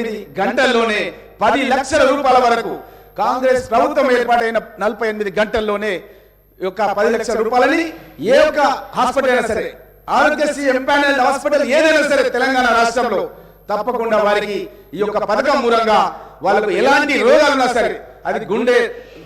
ఎనిమిది గంటల్లోనే పది లక్షల రూపాయల వరకు కాంగ్రెస్ ప్రభుత్వం ఏర్పాటైన నలభై ఎనిమిది గంటల్లోనే యొక్క పది లక్షల రూపాయలని ఏ ఒక్క హాస్పిటల్ అయినా సరే ఆరోగ్యశ్రీ ఎంపానల్ హాస్పిటల్ ఏదైనా సరే తెలంగాణ రాష్ట్రంలో తప్పకుండా వారికి ఈ యొక్క పథకం మూలంగా వాళ్ళకు ఎలాంటి రోగాలున్నా సరే అది గుండె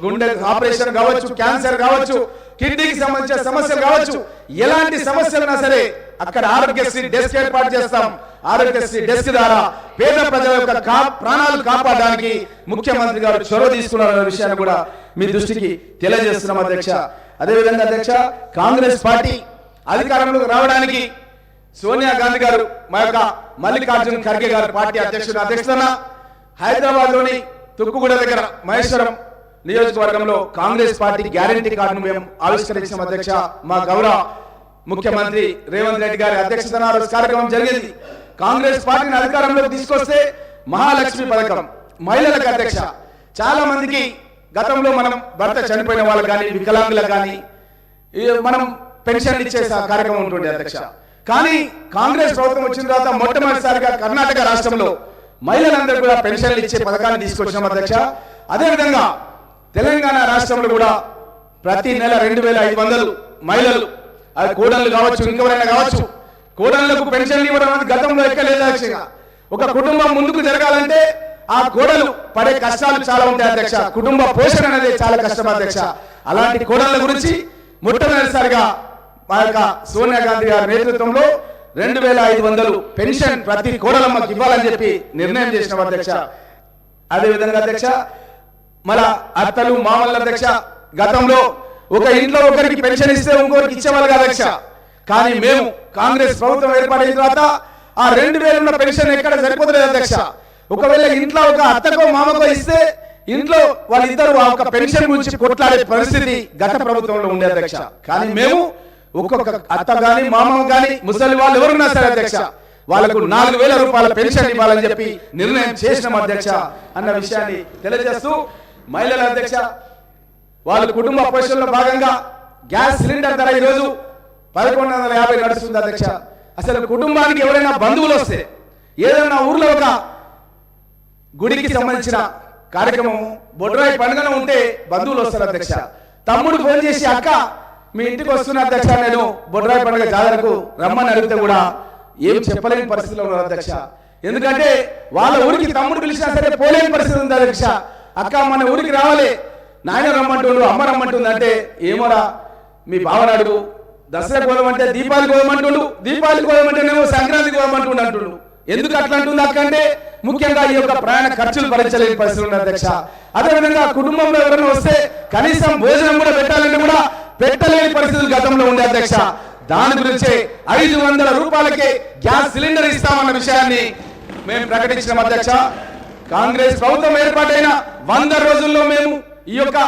గుండె ఆపరేషన్ కావచ్చు క్యాన్సర్ కావచ్చు కిడ్నీకి సంబంధించిన సమస్యలు కావచ్చు ఎలాంటి సమస్యలున్నా సరే అక్కడ ఆరోగ్యశ్రీ డెస్క్ ఏర్పాటు చేస్తాం. ఆరోగ్యశ్రీ డెస్క్ ద్వారా పేద ప్రజల యొక్క కా- ప్రాణాలు కాపాడడానికి ముఖ్యమంత్రి గారు చొరవ తీసుకున్నారన్న విషయాన్ని కూడా మీ దృష్టికి తెలియజేస్తున్నాం అధ్యక్ష. అదేవిధంగా అధ్యక్ష కాంగ్రెస్ పార్టీ అధికారంలోకి రావడానికి సోనియా గాంధీ గారు మా యొక్క మల్లికార్జున ఖర్గే గారు పార్టీ అధ్యక్షుడు అధ్యక్షతన హైదరాబాద్లోని తుక్కుగూడ దగ్గర మహేశ్వరం నియోజకవర్గంలో కాంగ్రెస్ పార్టీ గ్యారంటీ కార్డును మేము ఆవిష్కరించాం అధ్యక్ష. మా గౌరవ ముఖ్యమంత్రి రేవంత్ రెడ్డి గారి అధ్యక్షతన కార్యక్రమం జరిగింది. కాంగ్రెస్ పార్టీని అధికారంలోకి తీసుకొస్తే మహాలక్ష్మి పథకం మహిళలకు అధ్యక్ష. చాలా మందికి గతంలో మనం భర్త చనిపోయిన వాళ్ళకి కానీ వికలాంగులకు కానీ మనం పెన్షన్ ఇచ్చే కార్యక్రమం ఉంటుంది అధ్యక్ష. కానీ కాంగ్రెస్ ప్రభుత్వం వచ్చిన తర్వాత మొట్టమొదటిసారిగా కర్ణాటక రాష్ట్రంలో మహిళలందరూ కూడా పెన్షన్లు ఇచ్చే పథకాన్ని తీసుకొచ్చాం అధ్యక్ష. అదేవిధంగా తెలంగాణ రాష్ట్రంలో కూడా ప్రతి నెల రెండు వేల ఐదు వందలు మహిళలు అది కోడళ్ళు కావచ్చు ఇంకెవరైనా కావచ్చు కోడళ్ళకు పెన్షన్లు ఇవ్వడం అనేది గతంలో ఎక్కలేదు అధ్యక్ష ఒక కుటుంబం ముందుకు జరగాలంటే ఆ కోడలు పడే కష్టాలు చాలా ఉంటాయి అధ్యక్ష. కుటుంబ పోషణ అనేది చాలా కష్టం అధ్యక్ష. అలాంటి కోడళ్ళ గురించి మొట్టమొదటిసారిగా మా యొక్క సోనియా గాంధీ గారి నేతృత్వంలో రెండు వేల ఐదు వందలు పెన్షన్ ప్రతి కోడలమ్మకి ఇవ్వాలని చెప్పి నిర్ణయం చేసిన అధ్యక్ష. అదేవిధంగా అధ్యక్ష మన అత్తలు మామల అధ్యక్ష గతంలో ఒక ఇంట్లో ఒకరికి పెన్షన్ ఇస్తే ఇంకొకరికి ఇచ్చేవాళ్ళు కాదు అధ్యక్ష. కానీ మేము కాంగ్రెస్ ప్రభుత్వం ఏర్పడిన తర్వాత ఆ రెండు వేలు ఉన్న పెన్షన్ ఎక్కడ సరిపోతలేదు అధ్యక్ష. ఒకవేళ ఇంట్లో ఒక అత్తకో మామకో ఇస్తే ఇంట్లో వాళ్ళిద్దరు ఆ ఒక పెన్షన్ గురించి కొట్లాడే పరిస్థితి గత ప్రభుత్వంలో ఉండే అధ్యక్ష. కానీ మేము ఒక్కొక్క అత్త గాని మామ గాని ముసలి వాళ్ళు ఎవరున్నా సరే అధ్యక్ష వాళ్ళకు నాలుగు వేల రూపాయల పెన్షన్ ఇవ్వాలని చెప్పి నిర్ణయం చేసినాం అధ్యక్ష అన్న విషయాన్ని తెలియజేస్తూ మహిళల అధ్యక్ష వాళ్ళ కుటుంబ పోషణలో భాగంగా గ్యాస్ సిలిండర్ ధర ఈరోజు పదకొండు వందల యాభై నడుస్తుంది అధ్యక్ష. అసలు కుటుంబానికి ఎవరైనా బంధువులు వస్తే ఏదైనా ఊర్లో ఒక గుడికి సంబంధించిన కార్యక్రమం బొడ్రాయి పండుగన ఉంటే బంధువులు వస్తారు అధ్యక్ష. తమ్ముడు ఫోన్ చేసి అక్క మీ ఇంటికి వస్తున్న అధ్యక్ష నేను బొడ్రాయి పండుగ జాతరకు రమ్మని అడిగితే కూడా ఏం చెప్పలేని పరిస్థితిలో ఉన్నారు అధ్యక్ష. ఎందుకంటే వాళ్ళ ఊరికి తమ్ముడు పిలిచినా సరే పోలేని పరిస్థితి ఉంది అధ్యక్ష. అక్క మన ఊరికి రావాలి. నాయన రమ్మంటుండు అమ్మ రమ్మంటుంది అంటే ఏమోరా మీ భావనాడు దసరా కోదమంటే దీపావళి అంటుండు దీపావళి కోదమంటేనేమో సంక్రాంతి గోళం అంటుండు. ఎందుకు అట్లా అంటుంది అక్క ముఖ్యంగా ఈ యొక్క ప్రయాణ ఖర్చులు భరించలేని పరిస్థితులు ఉన్నాయి అధ్యక్ష. అదేవిధంగా కుటుంబంలో ఎవరైనా వస్తే కనీసం భోజనం కూడా పెట్టాలంటే కూడా పెట్టలేని పరిస్థితులు గతంలో ఉండే అధ్యక్ష. దాని గురించే ఐదు వందల రూపాయలకే గ్యాస్ సిలిండర్ ఇస్తామన్న విషయాన్ని మేము ప్రకటించిన అధ్యక్ష. కాంగ్రెస్ ప్రభుత్వం ఏర్పాటైన వంద రోజుల్లో మేము ఈ యొక్క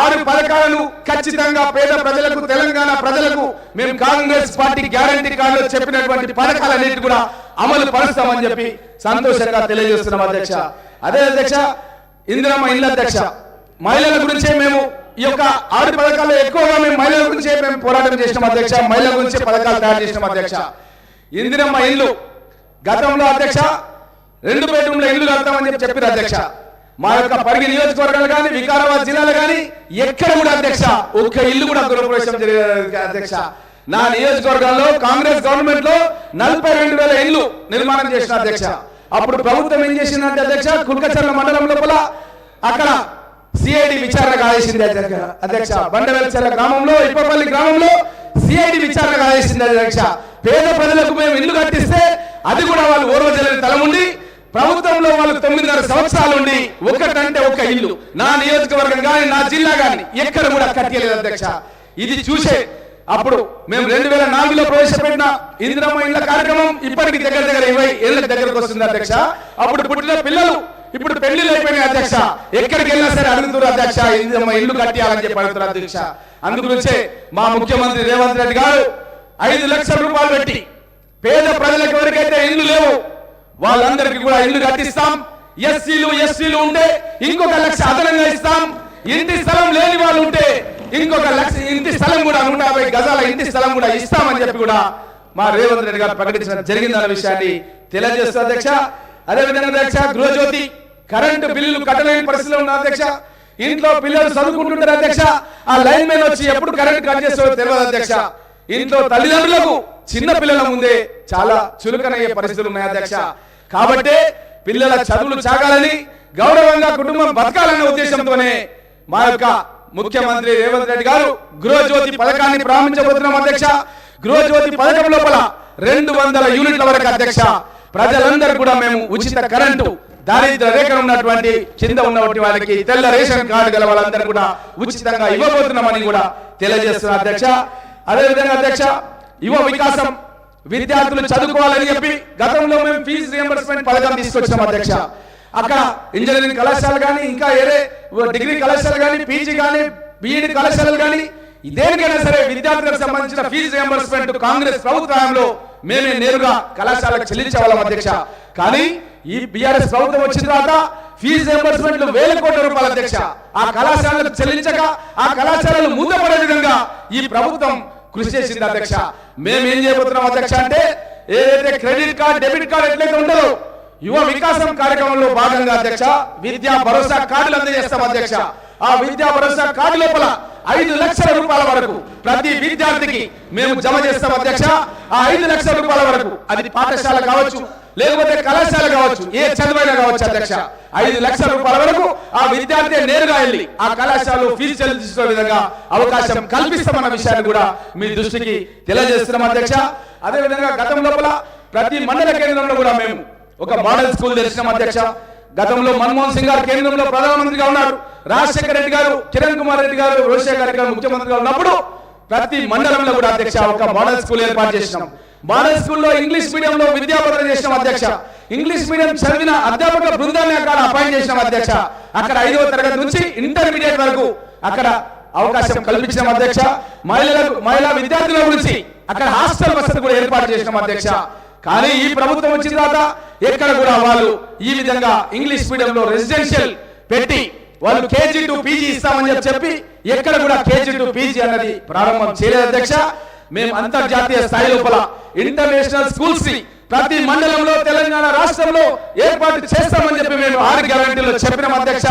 ఆరు పథకాలను ఖచ్చితంగా పేద ప్రజలకు తెలంగాణ ప్రజలకు మేము కాంగ్రెస్ పార్టీ గ్యారంటీ కార్డులో చెప్పినటువంటి పథకాలన్నిటి కూడా అమలు పరుస్తామని చెప్పి సంతోషంగా తెలియజేస్తున్నాం అధ్యక్ష. అదే అధ్యక్ష ఇందిరమ్మ ఇళ్ళ అధ్యక్ష మహిళల గురించే మేము ఈ యొక్క ఆరు పథకాల్లో ఎక్కువగా మేము మహిళల గురించే మేము పోరాటం చేసినాం అధ్యక్ష మహిళల గురించి పథకాలు తయారు చేసినాం అధ్యక్ష. ఇందిరమ్మ ఇల్లు గతంలో అధ్యక్ష రెండు బెడ్రూమ్ల ఇల్లు కడతామని చెప్పి చెప్పారు అధ్యక్ష. మా యొక్క పరిగి నియోజకవర్గాలు కానీ వికారాబాద్ జిల్లాలు కానీ ఎక్కడ కూడా అధ్యక్ష ఒక్క ఇల్లు కూడా గృహప్రవేశం జరిగేది అధ్యక్ష. నా నియోజకవర్గంలో కాంగ్రెస్ గవర్నమెంట్లో నలభై రెండు వేల ఇల్లు నిర్మాణం చేసిన అధ్యక్ష. అప్పుడు ప్రభుత్వం ఏం చేసిందంటే అధ్యక్ష కుల్కచర్ల మండలం లోపల అక్కడ సిఐడి విచారణ ఆదేశింది అధ్యక్ష. బండవెల్చర్ల గ్రామంలో ఇప్పపల్లి గ్రామంలో సిఐడి విచారణ ఆదేశింది అధ్యక్ష. పేద ప్రజలకు మేము ఇల్లు కట్టిస్తే అది కూడా వాళ్ళు ఓర్వజలని తలముండి ప్రభుత్వంలో వాళ్ళు తొమ్మిదిన్నర సంవత్సరాలు ఉండి ఒక్కటంటే ఒక్క ఇల్లు. నా నియోజకవర్గం కానీ నా జిల్లా కానీ ఎక్కడ కూడా కట్టలేదు అధ్యక్ష. ఇది చూసే అప్పుడు మేము రెండు వేల నాలుగులో ప్రవేశపెట్టిన ఇందిరమ్మ ఇళ్ళ కార్యక్రమం ఇప్పటికి దగ్గర దగ్గర ఇరవై ఏళ్ళ దగ్గరకు వస్తుంది అధ్యక్ష. అప్పుడు పుట్టిన పిల్లలు ఇప్పుడు పెళ్ళిళ్ళు అయిపోయినాయి అధ్యక్ష. ఎక్కడికి వెళ్ళినా సరే అడుగుతున్నారు అధ్యక్ష ఇందిరమ్మ ఇల్లు కట్టాలని చెప్పి అడుగుతారు అధ్యక్ష. అందుగురించే మా ముఖ్యమంత్రి రేవంత్ రెడ్డి గారు ఐదు లక్షల రూపాయలు పెట్టి పేద ప్రజలకు వాళ్ళందరికీ కూడా ఇల్లు కట్టిస్తాం. ఎస్సీలు ఎస్సీలు ఉంటే ఇంకొక లక్ష అదనంగా ఇస్తాం. ఇంటి స్థలం లేని వాళ్ళు ఉంటే ఇంకొక లక్ష ఇంటి స్థలం కూడా నూట యాభై గజాల ఇంటి స్థలం కూడా ఇస్తామని చెప్పి కూడా మా రేవంత్ రెడ్డి గారు ప్రకటించడం జరిగిందన్న విషయాన్ని తెలియజేస్తూ అధ్యక్ష. అదేవిధంగా అధ్యక్ష గృహజ్యోతి కరెంటు బిల్లులు కట్టలేని పరిస్థితిలో ఉన్న అధ్యక్ష. ఇంట్లో పిల్లలు చదువుకుంటుంటారు అధ్యక్ష. ఆ లైన్ మ్యాన్ వచ్చి ఎప్పుడు కరెంట్ కట్ చేస్తారో తెలియదు అధ్యక్ష. ఇంట్లో తల్లిదండ్రులకు చిన్న పిల్లల ముందే చాలా చురుకనయ్యే పరిస్థితులు ఉన్నాయి అధ్యక్ష. కాబట్టే పిల్లల చదువులు సాగాలని గౌరవంగా కుటుంబం బతకాలనే ఉద్దేశంతోనే మా యొక్క ముఖ్యమంత్రి రేవంత్ రెడ్డి గారు గృహజ్యోతి పథకాన్ని ప్రారంభించబోతున్నాం అధ్యక్ష. గృహజ్యోతి పథకం లోపల రెండు వందల యూనిట్ల వరకు అధ్యక్ష ప్రజలందరూ కూడా మేము ఉచిత కరెంటు దారిద్ర రేఖ ఉన్నటువంటి కింద ఉన్నటువంటి వాళ్ళకి తెల్ల రేషన్ కార్డు గల వాళ్ళందరూ కూడా ఉచితంగా ఇవ్వబోతున్నామని కూడా తెలియజేస్తున్నారు అధ్యక్ష. అదేవిధంగా అధ్యక్ష యువ వికాసం విద్యార్థులు చదువుకోవాలని చెప్పి గతంలో మేము ఫీజు రియంబర్స్మెంట్ పథకం తీసుకొచ్చాం అధ్యక్ష. అక్కడ ఇంజనీరింగ్ కళాశాల కానీ ఇంకా ఏరే డిగ్రీ కళాశాల కానీ పీజీ కానీ బీఈడి కళాశాలలు కానీ దేనికైనా సరే విద్యార్థులకు సంబంధించిన ఫీజు రియంబర్స్మెంట్ కాంగ్రెస్ ప్రభుత్వంలో మేమే నేరుగా కళాశాలకు చెల్లించేవాళ్ళం అధ్యక్ష. కానీ ఈ బీఆర్ఎస్ ప్రభుత్వం వచ్చిన తర్వాత ఫీజు రియంబర్స్మెంట్లు వేల కోట్ల రూపాయల అధ్యక్ష. ఆ కళాశాలలకు చెల్లించక ఆ కళాశాలలు మూతపడే విధంగా ఈ ప్రభుత్వం కృషి చేసింది అధ్యక్ష. మేము ఏం చేయబోతున్నాం అధ్యక్ష అంటే ఏదైతే క్రెడిట్ కార్డ్ డెబిట్ కార్డ్ ఎట్లయితే ఉండదో యువ వికాసం కార్యక్రమంలో భాగంగా అధ్యక్ష విద్యా భరోసా కార్డులు అందజేస్తాం అధ్యక్ష. ఆ విద్యా భరోసా కార్డు లోపల ఐదు లక్షల రూపాయల వరకు ప్రతి విద్యార్థికి మేము జమ చేస్తాం అధ్యక్ష. ఆ ఐదు లక్షల రూపాయల వరకు అది పాఠశాల కావచ్చు లేకపోతే కళాశాల కావచ్చు ఏ చదువైనా కావచ్చు అధ్యక్ష. ఐదు లక్షల రూపాయల వరకు ఆ విద్యార్థి నేరుగా వెళ్ళి ఆ కళాశాలలో ఫీజు చెల్లించుకునే విధంగా అవకాశం కల్పిస్తామన్న విషయాన్ని కూడా మీ దృష్టికి తెలియజేస్తున్నాం అధ్యక్ష. అదే విధంగా గతం లోపల ప్రతి మండల కేంద్రంలో కూడా మేము ఒక మోడల్ స్కూల్ తెరిచినాం అధ్యక్ష. గతంలో మన్మోహన్ సింగ్ గారు కేంద్రంలో ప్రధానమంత్రిగా ఉన్నారు. రాజశేఖర రెడ్డి గారు కిరణ్ కుమార్ రెడ్డి గారు రోషేఖర్ రెడ్డి గారు ముఖ్యమంత్రిగా ఉన్నప్పుడు ప్రతి మండలంలో కూడా అధ్యక్ష ఒక మోడల్ స్కూల్ ఏర్పాటు చేసినాం. మోడల్ స్కూల్లో ఇంగ్లీష్ మీడియంలో విద్యాబోధన చేసిన అధ్యక్ష. ఇంగ్లీష్ మీడియం చదివిన అధ్యాపక బృందాన్ని అక్కడ అపాయింట్ చేసిన అధ్యక్ష. అక్కడ ఐదవ తరగతి నుంచి ఇంటర్మీడియట్ వరకు అక్కడ అవకాశం కల్పించిన అధ్యక్ష. మహిళలకు మహిళా విద్యార్థుల గురించి అక్కడ హాస్టల్ వసతి కూడా ఏర్పాటు చేసిన అధ్యక్ష. కానీ ఈ ప్రభుత్వం వచ్చిన తర్వాత ఎక్కడ కూడా వాళ్ళు ఈ విధంగా ఇంగ్లీష్ మీడియంలో రెసిడెన్షియల్ పెట్టి వాళ్ళు కేజీ టు పీజీ ఇస్తామని చెప్పి చెప్పి ఎక్కడ కూడా కేజీ టు పీజీ అన్నది ప్రారంభం చేయలేదు అధ్యక్ష. మేము అంతర్జాతీయ స్థాయి లోపల ఇంటర్నేషనల్ స్కూల్స్ని ప్రతి మండలంలో తెలంగాణ రాష్ట్రంలో ఏర్పాటు చేస్తామని చెప్పి మేము ఆరు గ్యారంటీలో చెప్పిన అధ్యక్ష.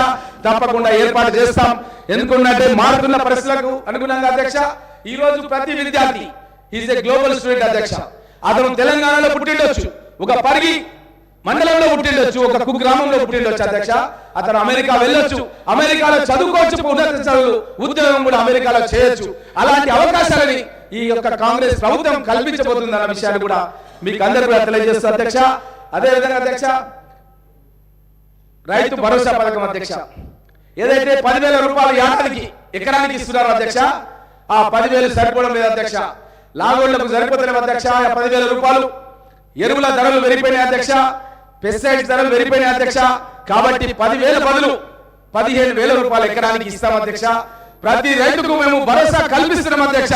తప్పకుండా ఏర్పాటు చేస్తాం. ఎందుకంటే మారుతున్న పరిస్థితులకు అనుగుణంగా అధ్యక్ష ఈ రోజు ప్రతి విద్యార్థి ఈజ్ ఎ గ్లోబల్ స్టూడెంట్ అధ్యక్ష. అతను తెలంగాణలో పుట్టిండొచ్చు ఒక పరిగి మండలంలో పుట్టిండొచ్చు ఒక కుగ్రామంలో పుట్టిండొచ్చు అధ్యక్ష. అతను అమెరికా వెళ్ళొచ్చు అమెరికాలో చదువుకోవచ్చు ఉన్నత చదువులు ఉద్యోగం కూడా అమెరికాలో చేయొచ్చు. అలాంటి అవకాశాలని ఈ యొక్క కాంగ్రెస్ ప్రభుత్వం కల్పించబోతుందన్న విషయాన్ని కూడా మీకు అందరూ కూడా తెలియజేస్తూ అధ్యక్ష. అదే విధంగా అధ్యక్ష రైతు భరోసా పథకం అధ్యక్ష. ఏదైతే పదివేల రూపాయలు యాత్రకి ఎకరానికి ఇస్తున్నారు అధ్యక్ష ఆ పదివేలు సరిపోవడం లేదు అధ్యక్ష. లాగోళ్ళకు సరిపోతలేవు అధ్యక్ష ఆ పదివేల రూపాయలు. ఎరువుల ధరలు పెరిగిపోయినాయి అధ్యక్ష. పెస్టిసైడ్స్ ధరలు పెరిగిపోయినాయి అధ్యక్ష. కాబట్టి పదివేల బదులు పదిహేను వేల రూపాయలు ఎకరానికి ఇస్తాం అధ్యక్ష. ప్రతి రైతుకు మేము భరోసా కల్పిస్తున్నాం అధ్యక్ష.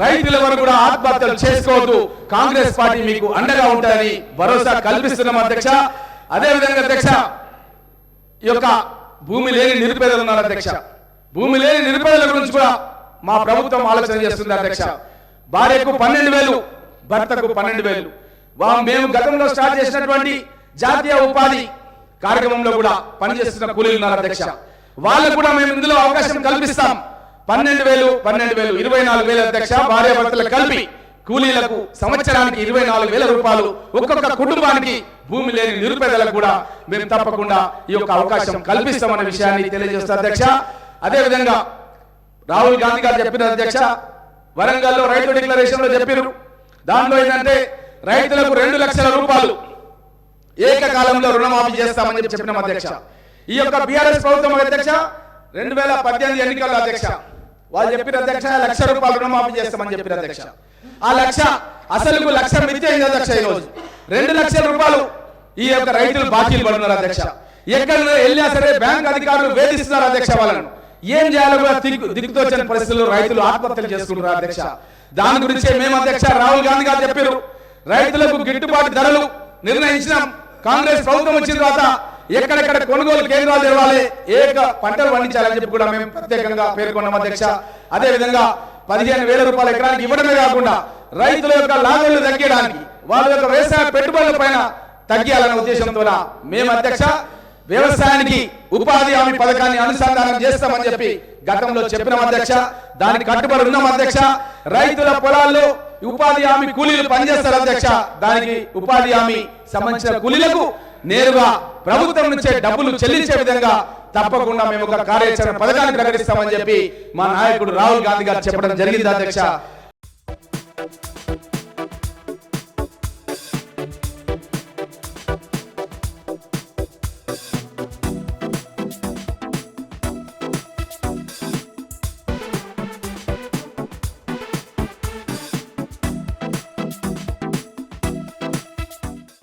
రైతుల వరకు కూడా ఆత్మహత్యలు చేసుకోవద్దు. కాంగ్రెస్ పార్టీ మీకు అండగా ఉంటారని భరోసా కల్పిస్తున్నాం అధ్యక్ష. అదే విధంగా అధ్యక్ష ఈ యొక్క భూమి లేని నిరుపేదలు ఉన్నారు అధ్యక్ష. భూమి లేని నిరుపేదల గురించి కూడా మా ప్రభుత్వం ఆలోచన చేస్తుంది అధ్యక్ష. భార్యకు పన్నెండు వేలు భర్తకు పన్నెండు వేలు. మేము గతంలో స్టార్ట్ చేసినటువంటి జాతీయ ఉపాధి కార్యక్రమంలో కూడా పనిచేస్తున్న కూలీలు ఉన్నారు అధ్యక్ష. వాళ్ళకు కూడా మేము ఇందులో అవకాశం కల్పిస్తాం. పన్నెండు వేలు పన్నెండు వేలు ఇరవై నాలుగు వేల అధ్యక్ష భార్యాభర్తలు కలిపి కూలీలకు సంవత్సరానికి ఇరవై నాలుగు వేల రూపాయలు ఒక్కొక్క కుటుంబానికి భూమి లేని నిరుపేదలకు కూడా మేము తప్పకుండా ఈ యొక్క అవకాశం కల్పిస్తామన్న విషయాన్ని తెలియజేస్తా అధ్యక్ష. అదే విధంగా రాహుల్ గాంధీ గారు చెప్పిన అధ్యక్ష వరంగల్లో రైతు డిక్లరేషన్లో చెప్పారు దాంట్లో ఏంటంటే రైతులకు రెండు లక్షల రూపాయలు ఏకకాలంలో రుణమాఫీ చేస్తామని చెప్పి చెప్పిన అధ్యక్ష. ఈ యొక్క బీఆర్ఎస్ ప్రభుత్వం అధ్యక్ష రెండు వేల పద్దెనిమిది ఎన్నికల అధ్యక్ష. వాళ్ళు చెప్పిన అధ్యక్ష లక్ష రూపాయలు రుణమాఫీ చేస్తామని చెప్పిన అధ్యక్ష. ఆ లక్ష అసలుకు లక్ష మిత్తి అధ్యక్ష ఈ రోజు. రెండు లక్షల రూపాయలు ఈ యొక్క రైతులు బాకీలు పడుతున్నారు అధ్యక్ష. ఎక్కడ వెళ్ళినా సరే బ్యాంక్ అధికారులు వేధిస్తున్నారు అధ్యక్ష వాళ్ళను. ఏం చేయాలో కూడా దిక్కు దిక్కుతోచని పరిస్థితుల్లో రైతులు ఆత్మహత్యలు చేసుకుంటున్నారు అధ్యక్ష. దాని గురించి మేము అధ్యక్ష రాహుల్ గాంధీ గారు చెప్పారు. రైతులకు గిట్టుబాటు ధరలు నిర్ణయించినాం. కాంగ్రెస్ ప్రభుత్వం వచ్చిన తర్వాత ఎక్కడెక్కడ కొనుగోలు కేంద్రాలు తెరవాలి ఏక పంటలు పండించాలని చెప్పి కూడా మేము ప్రత్యేకంగా పేర్కొన్నాం అధ్యక్ష. అదే విధంగా పదిహేను వేల రూపాయల ఎకరానికి ఇవ్వడమే కాకుండా రైతుల యొక్క లాభాలు తగ్గడానికి వాళ్ళ యొక్క వ్యవసాయ పెట్టుబడుల పైన తగ్గాలనే ఉద్దేశంతో మేము అధ్యక్ష వ్యవసాయానికి ఉపాధి హామీ పథకాన్ని అనుసంధానం చేస్తామని చెప్పి గతంలో చెప్పిన అధ్యక్ష. దానికి కట్టుబడి ఉన్నాం అధ్యక్ష. రైతుల పొలాల్లో ఉపాధి హామీ కూలీలు పనిచేస్తారు అధ్యక్ష. దానికి ఉపాధి హామీ సంబంధించిన కూలీలకు నేరుగా ప్రభుత్వం నుంచే డబ్బులు చెల్లించే విధంగా తప్పకుండా మేము ఒక కార్యాచరణ పథకాన్ని ప్రకటిస్తామని చెప్పి మా నాయకుడు రాహుల్ గాంధీ గారు చెప్పడం జరిగింది అధ్యక్ష.